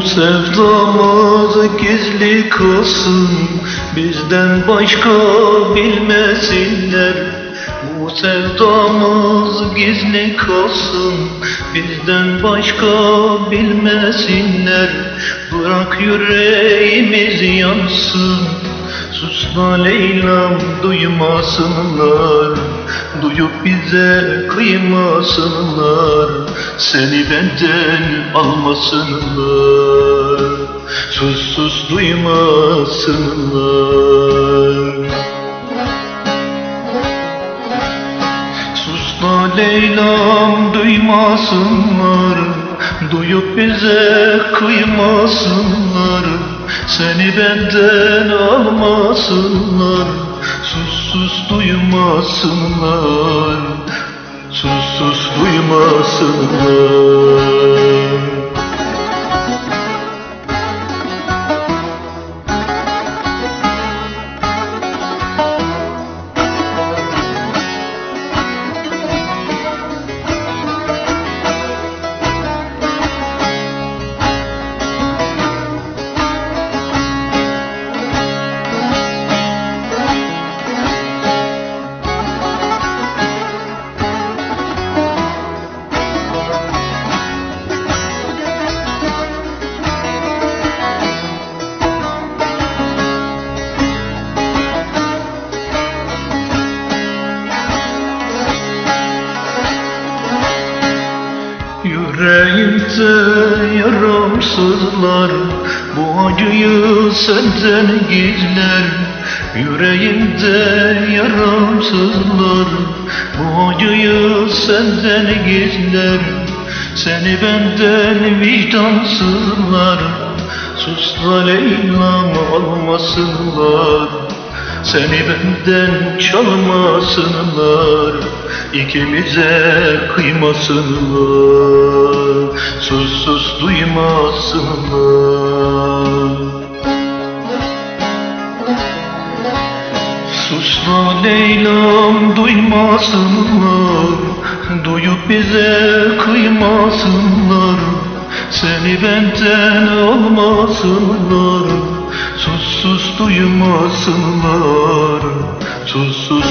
sevdamız gizli kalsın Bizden başka bilmesinler. Bu sevdamız gizli kalsın Bizden başka bilmesinler. Bırak yüreğimiz yansın Sus da Leyla'm duymasınlar Duyup bize kıymasınlar. Seni benden almasınlar. Sus duymasınlar. Sus da Leyla'm duymasınlar. Duyup bize kıymasınlar. Seni benden almasınlar Sus duymasınlar. Sus sus duymasınlar yaramsızlar Bu acıyı senden gizler. Yüreğimde yaramsızlar Bu acıyı senden gizler. Seni benden vicdansızlar Sus da Leyla'm almasınlar seni benden çalmasınlar ikimize kıymasınlar Sus duymasınlar. Sus da Leyla'm duymasınlar Duyup bize kıymasınlar. Seni benden almasınlar Sus duymasınlar Sus sus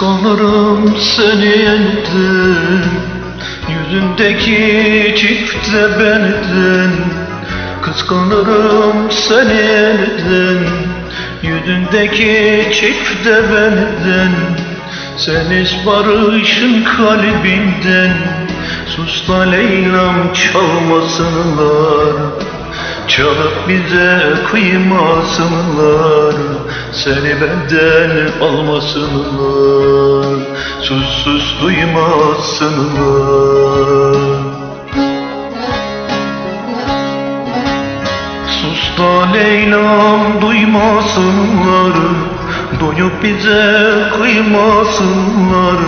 duymasınlar Kıskanırım seni elden Yüzündeki çifte benden Kıskanırım seni elden Yüzündeki çifte benden Sen barışın kalbinden. Sus da Leyla'm çalmasınlar Çalıp bize kıymasınlar Seni benden almasınlar. Sus duymasınlar. Sus da Leyla'm duymasınlar. Doyup bize kıymasınlar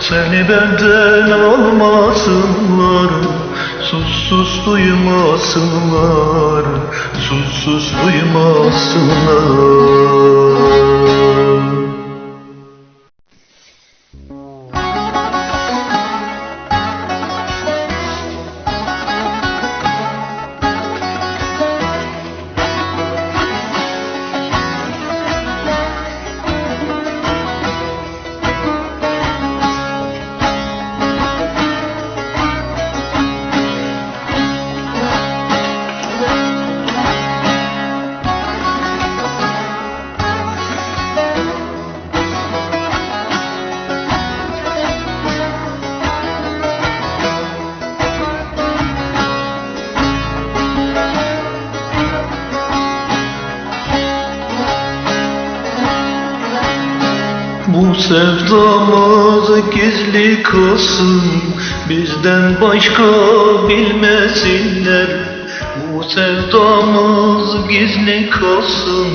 Seni benden almasınlar Sus sus duymasınlar Sus sus duymasınlar Bu sevdamız gizli kalsın Bizden başka bilmesinler. Bu sevdamız gizli kalsın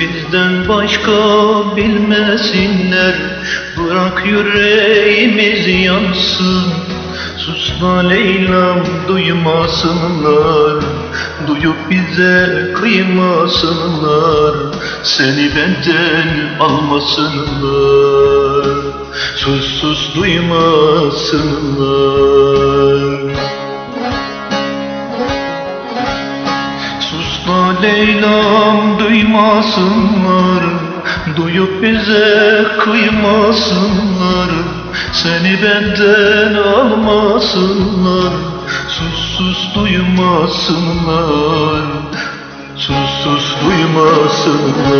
Bizden başka bilmesinler. Bırak yüreğimiz yansın Susma Leyla'm duymasınlar Duyup bize kıymasınlar. Seni benden almasınlar. Sus duymasınlar. Susma Leyla'm duymasınlar. Duyup bize kıymasınlar. Seni benden almasınlar Sus duymasınlar sus duymasınlar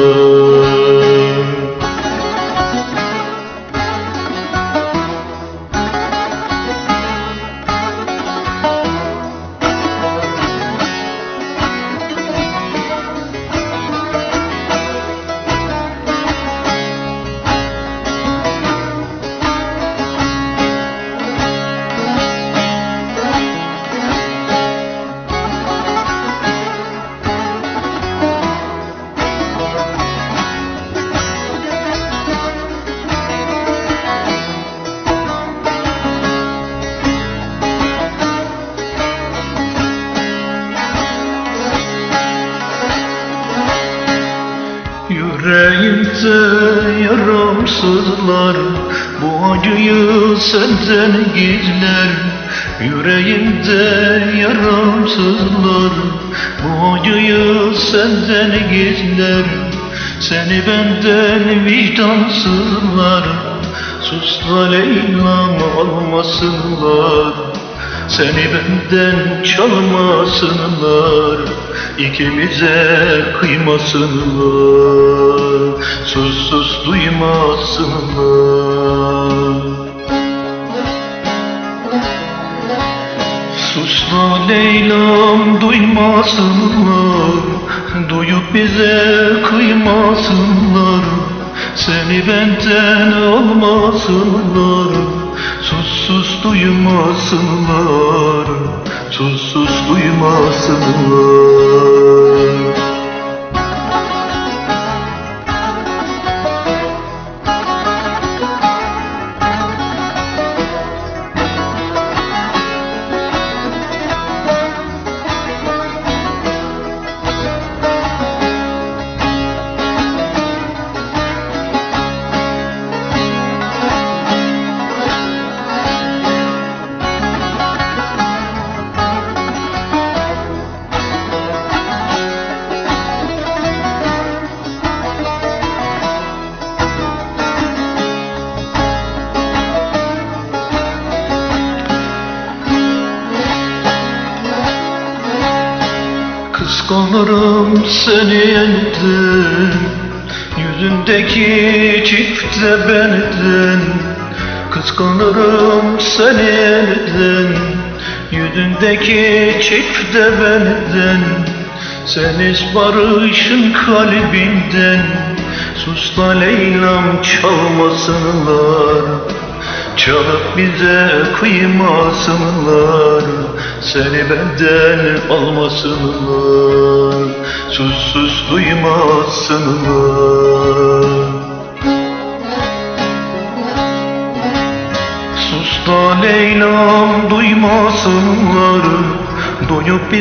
Yüreğimde yaramsızlar Bu acıyı senden gizler. Yüreğimde yaramsızlar Bu acıyı senden gizler. Seni benden vicdansızlar Sus da Leyla'm almasınlar seni benden çalmasınlar ikimize kıymasınlar Sus sus duymasınlar. Susma Leyla'm duymasınlar Duyup bize kıymasınlar. Seni benden almasınlar Sus duymasınlar sus duymasınlar Kıskanırım seni yeniden Yüzündeki çifte benden Kıskanırım seni yeniden Yüzündeki çifte benden Sen barışın kalbinden Sus da Leyla'm çalmasınlar Çalıp bize kıymasınlar Seni benden almasınlar. Sus duymasınlar. Sus da Leyla'm duymasınlar. Duyup bize